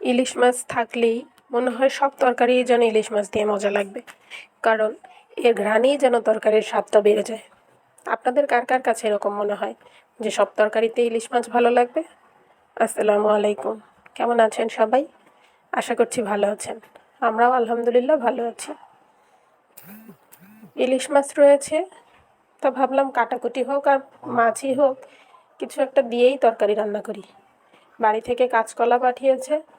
ইলিশ মাছ থাকলেই মনে হয় সব তরকারি যেন ইলিশ মাছ দিয়ে মজা লাগবে। কারণ এর ঘ্রাণেই যেন তরকারির স্বাদটা বেড়ে যায়। আপনাদের কার কার কাছে এরকম মনে হয় যে সব তরকারিতে ইলিশ মাছ ভালো লাগবে? আসসালামু আলাইকুম। কেমন আছেন সবাই? আশা করছি ভালো আছেন। আমরাও আলহামদুলিল্লাহ ভালো আছি। ইলিশ মাছ রয়েছে। তা ভাবলাম কাটাকুটি হোক আর মাছই হোক, কিছু একটা দিয়েই তরকারি রান্না করি। বাড়ি থেকে কাঁচকলা পাঠিয়েছে।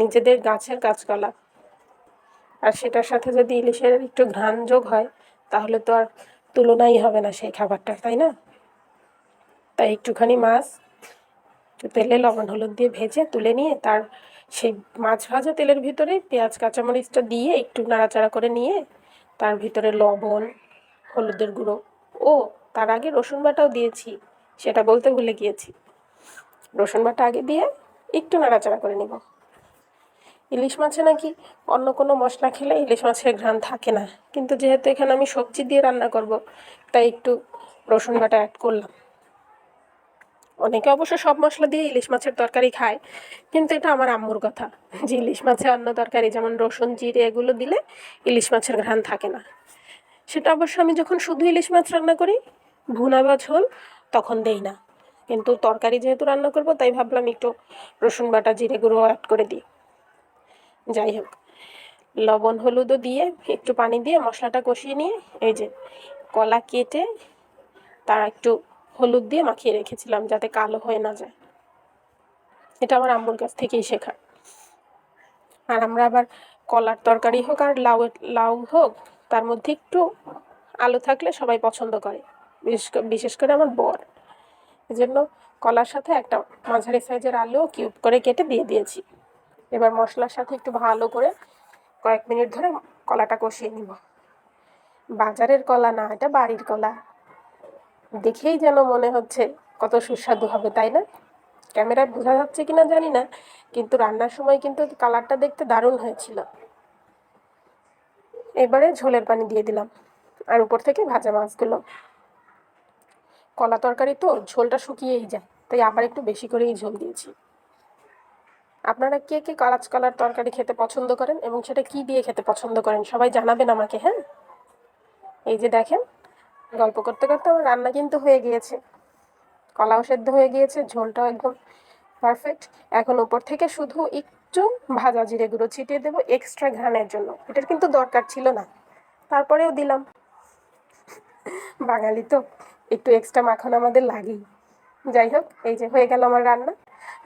নিজেদের গাছের কাঁচকলা আর সেটার সাথে যদি ইলিশের একটু ঘ্রাণ যোগ হয়, তাহলে তো আর তুলনাই হবে না সেই খাবারটা, তাই না? তাই একটুখানি মাছ তেলে লবণ, হলুদ দিয়ে ভেজে তুলে নিয়ে তার সেই মাছ ভাজা তেলের ভিতরে পেঁয়াজ, কাঁচামরিচটা দিয়ে একটু নাড়াচাড়া করে নিয়ে তার ভিতরে লবণ, হলুদের গুঁড়ো, ও, তার আগে রসুন বাটাও দিয়েছি, সেটা বলতে ভুলে গিয়েছি। রসুন বাটা আগে দিয়ে একটু নাড়াচাড়া করে নিব। ইলিশ মাছে নাকি অন্য কোনো মশলা খেলে ইলিশ মাছের ঘ্রাণ থাকে না। কিন্তু যেহেতু এখানে আমি সবজি দিয়ে রান্না করব, তাই একটু রসুন বাটা অ্যাড করলাম। অনেকে অবশ্য সব মশলা দিয়ে ইলিশ মাছের তরকারি খায়, কিন্তু এটা আমার আম্মুর কথা যে ইলিশ মাছে অন্য তরকারি, যেমন রসুন, জিরে, এগুলো দিলে ইলিশ মাছের ঘ্রাণ থাকে না। সেটা অবশ্য আমি যখন শুধু ইলিশ মাছ রান্না করি, ভুনা বা ঝোল, তখন দেই না। কিন্তু তরকারি যেহেতু রান্না করব, তাই ভাবলাম একটু রসুন বাটা, জিরে গুঁড়ো অ্যাড করে দিই। যাই হোক। লবণ, হলুদও দিয়ে, একটু পানি দিয়ে মশলাটা কষিয়ে নিয়ে এই যে কলা কেটে তার একটু হলুদ দিয়ে মাখিয়ে রেখেছিলাম যাতে কালো হয়ে না যায়। এটা আমার আম্মুর কাছ থেকেই শেখা। আর আমরা আবার কলার তরকারি হোক আর লাউ লাউ হোক, তার মধ্যে একটু আলু থাকলে সবাই পছন্দ করে, বিশেষ বিশেষ করে আমার বর। এজন্য কলার সাথে একটা মাঝারি সাইজের আলু কিউব করে কেটে দিয়ে দিয়েছি। এবার মশলার সাথে একটু ভালো করে কয়েক মিনিট ধরে কলাটা কষিয়ে নিব। বাজারের কলা না, এটা বাড়ির কলা। দেখেই যেন মনে হচ্ছে কত সুস্বাদু হবে, তাই না? ক্যামেরায় বোঝা যাচ্ছে কিনা জানি না, কিন্তু রান্নার সময় কিন্তু কালারটা দেখতে দারুণ হয়েছিল। এবারে ঝোলের পানি দিয়ে দিলাম, আর উপর থেকে ভাজা মাছগুলো। কলা তরকারি তো ঝোলটা শুকিয়েই যায়, তাই আবার একটু বেশি করেই ঝোল দিয়েছি। আপনারা কে কে কালাচ কলার তরকারি খেতে পছন্দ করেন এবং সেটা কি দিয়ে খেতে পছন্দ করেন? সবাই জানাবেন আমাকে হ্যাঁ? এই যে দেখেন, গল্প করতে করতে আমার রান্না কিন্তু হয়ে গিয়েছে। কলাও সেদ্ধ হয়ে গিয়েছে, ঝোলটাও একদম পারফেক্ট এখন উপর থেকে শুধু একটু ভাজা জিরে গুঁড়ো ছিটিয়ে দেবো এক্সট্রা ঘ্রাণের জন্য। এটার কিন্তু দরকার ছিল না। তারপরেও দিলাম। বাঙালি তো, একটু এক্সট্রা মাখন আমাদের লাগেই। যাই হোক, এই যে হয়ে গেল আমার রান্না।